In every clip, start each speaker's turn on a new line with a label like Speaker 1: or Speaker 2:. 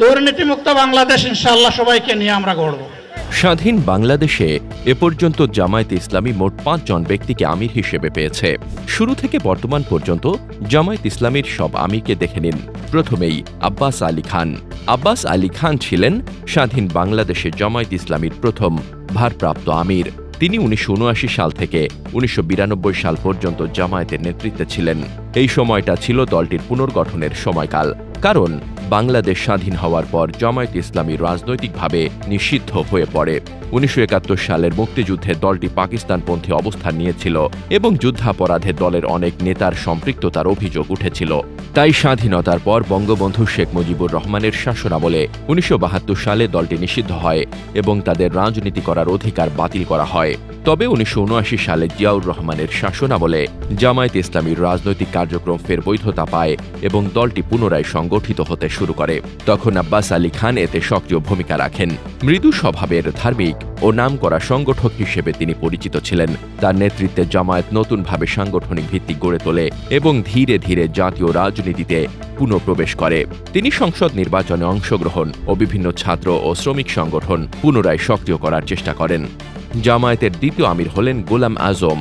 Speaker 1: দুর্নীতিমুক্ত বাংলাদেশ ইনশাআল্লাহ সবাইকে নিয়ে আমরা গড়ব।
Speaker 2: স্বাধীন বাংলাদেশে এ পর্যন্ত জামায়াত ইসলামী মোট পাঁচজন ব্যক্তিকে আমির হিসেবে পেয়েছে। শুরু থেকে বর্তমান পর্যন্ত জামায়াত ইসলামীর সব আমিরকে দেখে নিন। প্রথমেই আব্বাস আলী খান। আব্বাস আলী খান ছিলেন স্বাধীন বাংলাদেশে জামায়াত ইসলামীর প্রথম ভারপ্রাপ্ত আমির। তিনি উনিশশো উনআশি সাল থেকে উনিশশো বিরানব্বই সাল পর্যন্ত জামায়াতের নেতৃত্বে ছিলেন। এই সময়টা ছিল দলটির পুনর্গঠনের সময়কাল। কারণ বাংলাদেশ স্বাধীন হওয়ার পর জামায়াত ইসলামী রাজনৈতিকভাবে নিষিদ্ধ হয়ে পড়ে। উনিশশো একাত্তর সালের মুক্তিযুদ্ধে দলটি পাকিস্তানপন্থী অবস্থান নিয়েছিল এবং যুদ্ধাপরাধে দলের অনেক নেতার সম্পৃক্ততার অভিযোগ উঠেছিল। তাই স্বাধীনতার পর বঙ্গবন্ধু শেখ মুজিবুর রহমানের শাসনামলে উনিশশো সালে দলটি নিষিদ্ধ হয় এবং তাদের রাজনীতি করার অধিকার বাতিল করা হয়। তবে উনিশশো উনআশি সালে জিয়াউর রহমানের শাসনামলে জামায়াত ইসলামীর রাজনৈতিক কার্যক্রম ফের বৈধতা পায় এবং দলটি পুনরায় সংগঠিত হতে শুরু করে। তখন আব্বাস আলী খান এতে সক্রিয় ভূমিকা রাখেন। মৃদু স্বভাবের ধার্মিক ও নামকরা সংগঠক হিসেবে তিনি পরিচিত ছিলেন। তার নেতৃত্বে জামায়াত নতুনভাবে সাংগঠনিক ভিত্তি গড়ে তোলে এবং ধীরে ধীরে জাতীয় রাজনীতিতে পুনঃপ্রবেশ করে। তিনি সংসদ নির্বাচনে অংশগ্রহণ ও বিভিন্ন ছাত্র ও শ্রমিক সংগঠন পুনরায় সক্রিয় করার চেষ্টা করেন। জামায়াতের দ্বিতীয় আমির হলেন গোলাম আজম।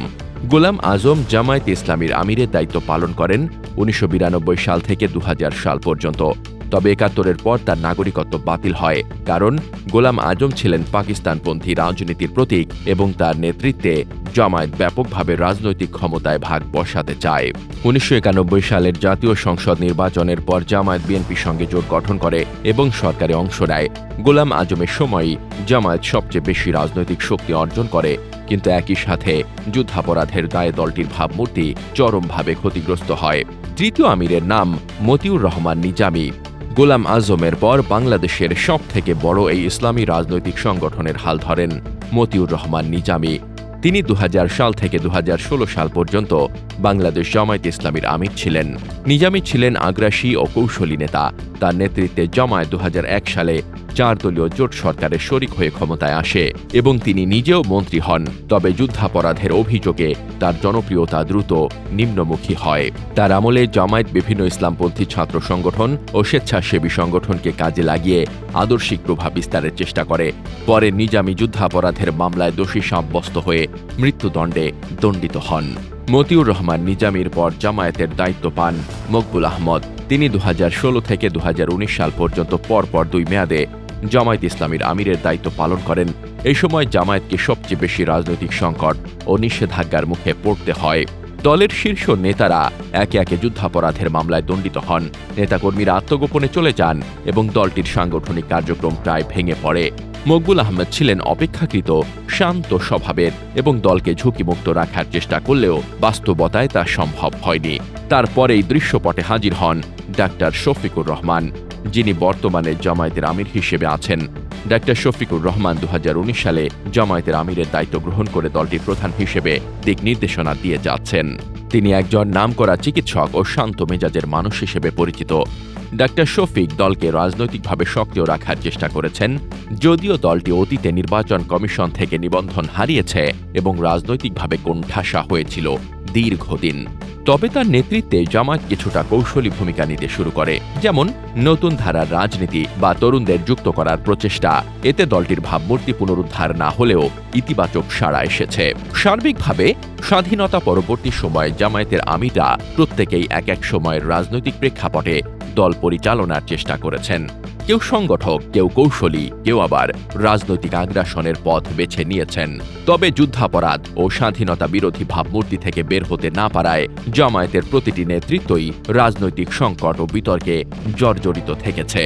Speaker 2: গোলাম আজম জামায়াত ইসলামীর আমিরের দায়িত্ব পালন করেন উনিশশো বিরানব্বই সাল থেকে দু হাজার সাল পর্যন্ত। তবে একাত্তরের পর তার নাগরিকত্ব বাতিল হয়, কারণ গোলাম আজম ছিলেন পাকিস্তানপন্থী রাজনীতির প্রতীক এবং তার নেতৃত্বে জামায়াত ব্যাপকভাবে রাজনৈতিক ক্ষমতায় ভাগ বসাতে চায়। উনিশশো একানব্বই সালের জাতীয় সংসদ নির্বাচনের পর জামায়াত বিএনপির সঙ্গে জোট গঠন করে এবং সরকারে অংশ নেয়। গোলাম আজমের সময়ই জামায়াত সবচেয়ে বেশি রাজনৈতিক শক্তি অর্জন করে, কিন্তু একই সাথে যুদ্ধাপরাধের দায়ে দলটির ভাবমূর্তি চরমভাবে ক্ষতিগ্রস্ত হয়। তৃতীয় আমিরের নাম মতিউর রহমান নিজামী। গোলাম আজমের পর বাংলাদেশের সব থেকে বড় এই ইসলামী রাজনৈতিক সংগঠনের হাল ধরেন মতিউর রহমান নিজামি। তিনি দু হাজার সাল থেকে দু হাজার ষোলো সাল পর্যন্ত বাংলাদেশ জামায়াত ইসলামীর আমির ছিলেন। নিজামি ছিলেন আগ্রাসী ও কৌশলী নেতা। তার নেতৃত্বে জামায়াত দু সালে চার দলীয় জোট সরকারের শরিক হয়ে ক্ষমতায় আসে এবং তিনি নিজেও মন্ত্রী হন। তবে যুদ্ধাপরাধের অভিযোগে তার জনপ্রিয়তা দ্রুত নিম্নমুখী হয়। তার আমলে জামায়াত বিভিন্ন ইসলামপন্থী ছাত্র সংগঠন ও স্বেচ্ছাসেবী সংগঠনকে কাজে লাগিয়ে আদর্শিক প্রভাব বিস্তারের চেষ্টা করে। পরে নিজামী যুদ্ধাপরাধের মামলায় দোষী সাব্যস্ত হয়ে মৃত্যুদণ্ডে দণ্ডিত হন। মতিউর রহমান নিজামীর পর জামায়াতের দায়িত্ব পান মকবুল আহমদ। তিনি দু হাজার ষোলো থেকে দু হাজার উনিশ সাল পর্যন্ত পরপর দুই মেয়াদে জামায়াত ইসলামীর আমিরের দায়িত্ব পালন করেন। এই সময় জামায়াতকে সবচেয়ে বেশি রাজনৈতিক সংকট ও নিষেধাজ্ঞার মুখে পড়তে হয়। দলের শীর্ষ নেতারা একে একে যুদ্ধাপরাধের মামলায় দণ্ডিত হন। নেতাকর্মীরা আত্মগোপনে চলে যান এবং দলটির সাংগঠনিক কার্যক্রম প্রায় ভেঙে পড়ে। মকবুল আহমেদ ছিলেন অপেক্ষাকৃত শান্ত স্বভাবের এবং দলকে ঝুঁকিমুক্ত রাখার চেষ্টা করলেও বাস্তবতায় তা সম্ভব হয়নি। তারপরেই দৃশ্যপটে হাজির হন ডাক্তার শফিকুর রহমান। যিনি বর্তমানে জামায়াতের আমির হিসেবে আছেন। ডাক্তার শফিকুর রহমান দু হাজার উনিশ সালে জামায়াতের আমিরের দায়িত্ব গ্রহণ করে দলটির প্রধান হিসেবে দিক নির্দেশনা দিয়ে যাচ্ছেন। তিনি একজন নামকরা চিকিৎসক ও শান্ত মেজাজের মানুষ হিসেবে পরিচিত। ডাক্তার শফিক দলকে রাজনৈতিকভাবে সক্রিয় রাখার চেষ্টা করেছেন, যদিও দলটি অতীতে নির্বাচন কমিশন থেকে নিবন্ধন হারিয়েছে এবং রাজনৈতিকভাবে কোণঠাসা হয়েছিল দীর্ঘদিন। তবে তার নেতৃত্বে জামায়াত কিছুটা কৌশলী ভূমিকা নিতে শুরু করে, যেমন নতুন ধারার রাজনীতি বা তরুণদের যুক্ত করার প্রচেষ্টা। এতে দলটির ভাবমূর্তি পুনরুদ্ধার না হলেও ইতিবাচক সাড়া এসেছে। সার্বিকভাবে, স্বাধীনতা পরবর্তী সময়ে জামায়াতের আমিটা প্রত্যেকেই এক এক সময়ের রাজনৈতিক প্রেক্ষাপটে দল পরিচালনার চেষ্টা করেছেন। কেউ সংগঠক, কেউ কৌশলী, কেউ আবার রাজনৈতিক আগ্রাসনের পথ বেছে নিয়েছেন। তবে যুদ্ধাপরাধ ও স্বাধীনতা বিরোধী ভাবমূর্তি থেকে বের হতে না পারায় জামায়াতের প্রতিটি নেতৃত্বই রাজনৈতিক সংকট ও বিতর্কে জর্জরিত থেকেছে।